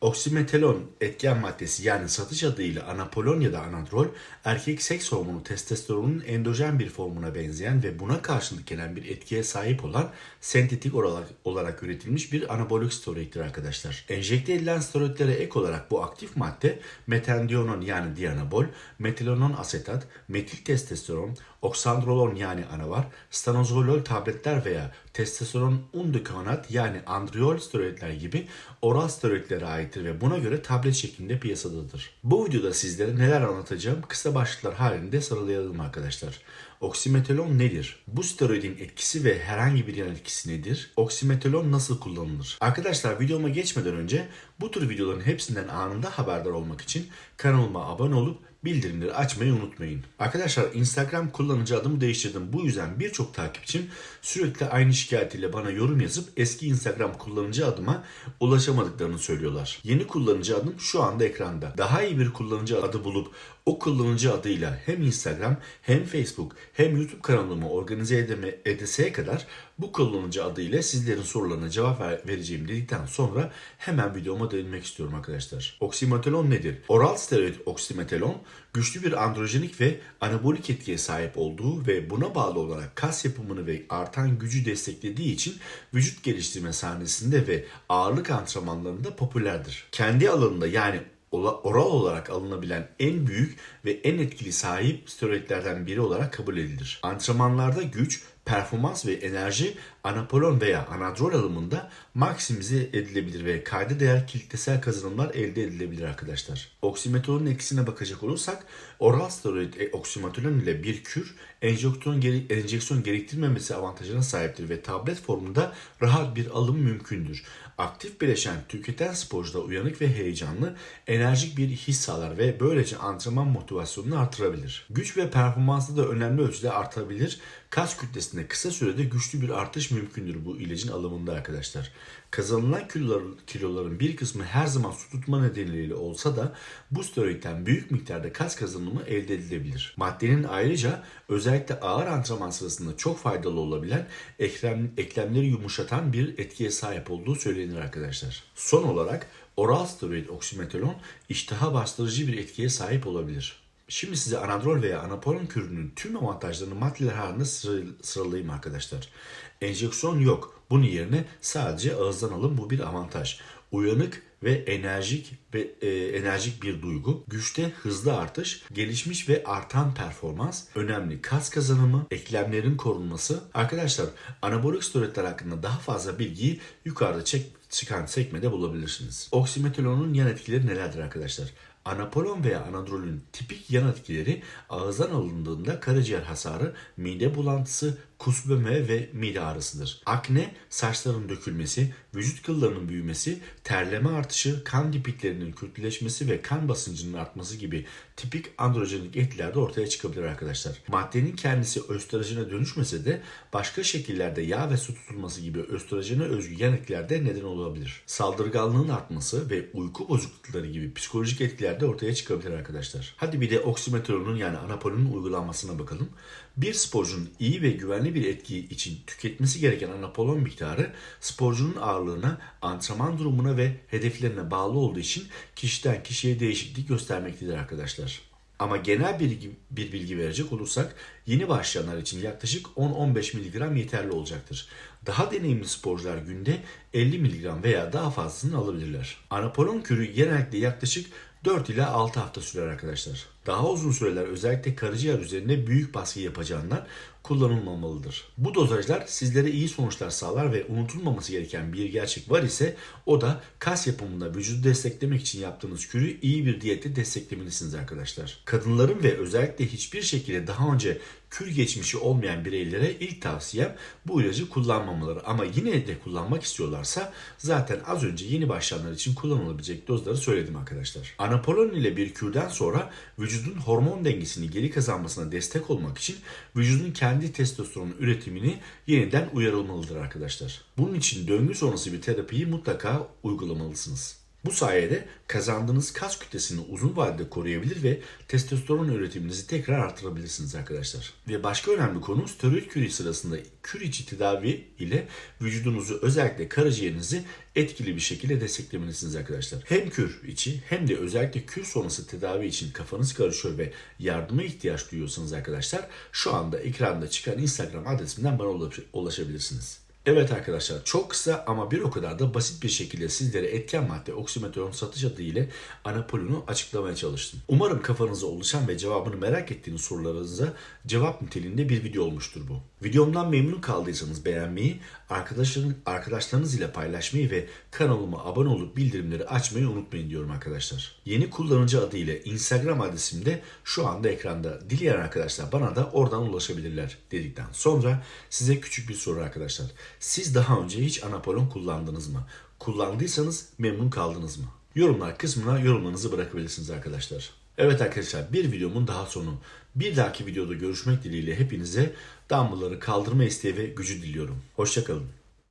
Oksimetalon etken maddesi yani satış adıyla anapolon ya da anadrol erkek seks hormonu testosteronun endojen bir formuna benzeyen ve buna karşılık gelen bir etkiye sahip olan sentetik olarak, olarak üretilmiş bir anabolik steroiddir arkadaşlar. Enjekte edilen steroidlere ek olarak bu aktif madde metendiyonon yani dianabol, metilonon asetat, metil testosteron, oksandrolon yani anavar, stanozolol tabletler veya testosteron undikoonat yani andriol steroidler gibi oral steroidlere aittir ve buna göre tablet şeklinde piyasadadır. Bu videoda sizlere neler anlatacağım kısa başlıklar halinde sıralayalım arkadaşlar. Oksimetalon nedir? Bu steroidin etkisi ve herhangi bir yan etkisi nedir? Oksimetalon nasıl kullanılır? Arkadaşlar videoma geçmeden önce bu tür videoların hepsinden anında haberdar olmak için kanalıma abone olup bildirimleri açmayı unutmayın. Arkadaşlar Instagram kullanıcı adımı değiştirdim. Bu yüzden birçok takipçim sürekli aynı şikayetiyle bana yorum yazıp eski Instagram kullanıcı adıma ulaşamadıklarını söylüyorlar. Yeni kullanıcı adım şu anda ekranda. Daha iyi bir kullanıcı adı bulup o kullanıcı adıyla hem Instagram hem Facebook hem YouTube kanalımı organize edeme, edeseye kadar bu kullanıcı adıyla sizlerin sorularına cevap ver- vereceğim dedikten sonra hemen videoma değinmek istiyorum arkadaşlar. Oksimetalon nedir? Oral steroid oksimetalon güçlü bir androjenik ve anabolik etkiye sahip olduğu ve buna bağlı olarak kas yapımını ve artan gücü desteklediği için vücut geliştirme sahnesinde ve ağırlık antrenmanlarında popülerdir. Kendi alanında yani oral olarak alınabilen en büyük ve en etkili sahip steroidlerden biri olarak kabul edilir. Antrenmanlarda güç, performans ve enerji anapolon veya anadrol alımında maksimize edilebilir ve kayda değer kitlesel kazanımlar elde edilebilir arkadaşlar. Oksimetalonun etkisine bakacak olursak oral steroid e, oksimetalon ile bir kür enjeksiyon, gere- enjeksiyon gerektirmemesi avantajına sahiptir ve tablet formunda rahat bir alım mümkündür. Aktif bileşen tüketen sporcuda uyanık ve heyecanlı, enerjik bir his sağlar ve böylece antrenman motivasyonunu artırabilir. Güç ve performansı da önemli ölçüde artabilir. Kas kütlesinde kısa sürede güçlü bir artış mümkündür bu ilacın alımında arkadaşlar. Kazanılan kiloların, bir kısmı her zaman su tutma nedeniyle olsa da bu steroidden büyük miktarda kas kazanımı elde edilebilir. Maddenin ayrıca özellikle ağır antrenman sırasında çok faydalı olabilen eklem, eklemleri yumuşatan bir etkiye sahip olduğu söylenir arkadaşlar. Son olarak oral steroid oksimetalon iştaha bastırıcı bir etkiye sahip olabilir. Şimdi size anadrol veya anapolon kürünün tüm avantajlarını maddeler halinde sıra- sıralayayım arkadaşlar. Enjeksiyon yok. Bunun yerine sadece ağızdan alın bu bir avantaj. Uyanık ve enerjik ve e, enerjik bir duygu, güçte hızlı artış, gelişmiş ve artan performans, önemli kas kazanımı, eklemlerin korunması. Arkadaşlar anabolik steroidler hakkında daha fazla bilgiyi yukarıda çek, çıkan sekmede bulabilirsiniz. Oksimetalonun yan etkileri nelerdir arkadaşlar? Anapolon veya anadrolün tipik yan etkileri ağızdan alındığında karaciğer hasarı, mide bulantısı, kusbeme ve mide ağrısıdır. Akne, saçların dökülmesi, vücut kıllarının büyümesi, terleme artışı, kan dipiklerinin kötüleşmesi ve kan basıncının artması gibi tipik androjenik etkiler de ortaya çıkabilir arkadaşlar. Maddenin kendisi östrojene dönüşmese de başka şekillerde yağ ve su tutulması gibi östrojene özgü yan etkiler de neden olabilir. Saldırganlığın artması ve uyku bozuklukları gibi psikolojik etkiler de ortaya çıkabilir arkadaşlar. Hadi bir de oksimetalonun yani anapolonun uygulanmasına bakalım. Bir sporcunun iyi ve güvenli bir etki için tüketmesi gereken anapolon miktarı sporcunun ağırlığına, antrenman durumuna ve hedeflerine bağlı olduğu için kişiden kişiye değişiklik göstermektedir arkadaşlar. Ama genel bir, bir bilgi verecek olursak yeni başlayanlar için yaklaşık 10-15 mg yeterli olacaktır. Daha deneyimli sporcular günde 50 mg veya daha fazlasını alabilirler. Anapolon kürü genellikle yaklaşık 4 ila 6 hafta sürer arkadaşlar. Daha uzun süreler özellikle karaciğer üzerinde büyük baskı yapacağından kullanılmamalıdır. Bu dozajlar sizlere iyi sonuçlar sağlar ve unutulmaması gereken bir gerçek var ise o da kas yapımında vücudu desteklemek için yaptığınız kürü iyi bir diyette desteklemelisiniz arkadaşlar. Kadınların ve özellikle hiçbir şekilde daha önce kür geçmişi olmayan bireylere ilk tavsiyem bu ilacı kullanmamaları ama yine de kullanmak istiyorlarsa zaten az önce yeni başlayanlar için kullanılabilecek dozları söyledim arkadaşlar. Anapolon ile bir kürden sonra vücudun hormon dengesini geri kazanmasına destek olmak için vücudun kendi testosteron üretimini yeniden uyarılmalıdır arkadaşlar. Bunun için döngü sonrası bir terapiyi mutlaka uygulamalısınız. Bu sayede kazandığınız kas kütlesini uzun vadede koruyabilir ve testosteron üretiminizi tekrar artırabilirsiniz arkadaşlar. Ve başka önemli konu steroid kürü sırasında kür içi tedavi ile vücudunuzu özellikle karaciğerinizi etkili bir şekilde desteklemelisiniz arkadaşlar. Hem kür içi hem de özellikle kür sonrası tedavi için kafanız karışıyor ve yardıma ihtiyaç duyuyorsanız arkadaşlar şu anda ekranda çıkan Instagram adresimden bana ulaş- ulaşabilirsiniz. Evet arkadaşlar çok kısa ama bir o kadar da basit bir şekilde sizlere etken madde oksimeteron satış adı ile Anapolon'u açıklamaya çalıştım. Umarım kafanıza oluşan ve cevabını merak ettiğiniz sorularınıza cevap niteliğinde bir video olmuştur bu. Videomdan memnun kaldıysanız beğenmeyi, arkadaşların, arkadaşlarınız ile paylaşmayı ve kanalıma abone olup bildirimleri açmayı unutmayın diyorum arkadaşlar. Yeni kullanıcı adı ile Instagram adresim de şu anda ekranda. Dileyen arkadaşlar bana da oradan ulaşabilirler dedikten sonra size küçük bir soru arkadaşlar. Siz daha önce hiç Anapolon kullandınız mı? Kullandıysanız memnun kaldınız mı? Yorumlar kısmına yorumlarınızı bırakabilirsiniz arkadaşlar. Evet arkadaşlar bir videomun daha sonu. Bir dahaki videoda görüşmek dileğiyle hepinize dumbbellları kaldırma isteği ve gücü diliyorum. Hoşçakalın.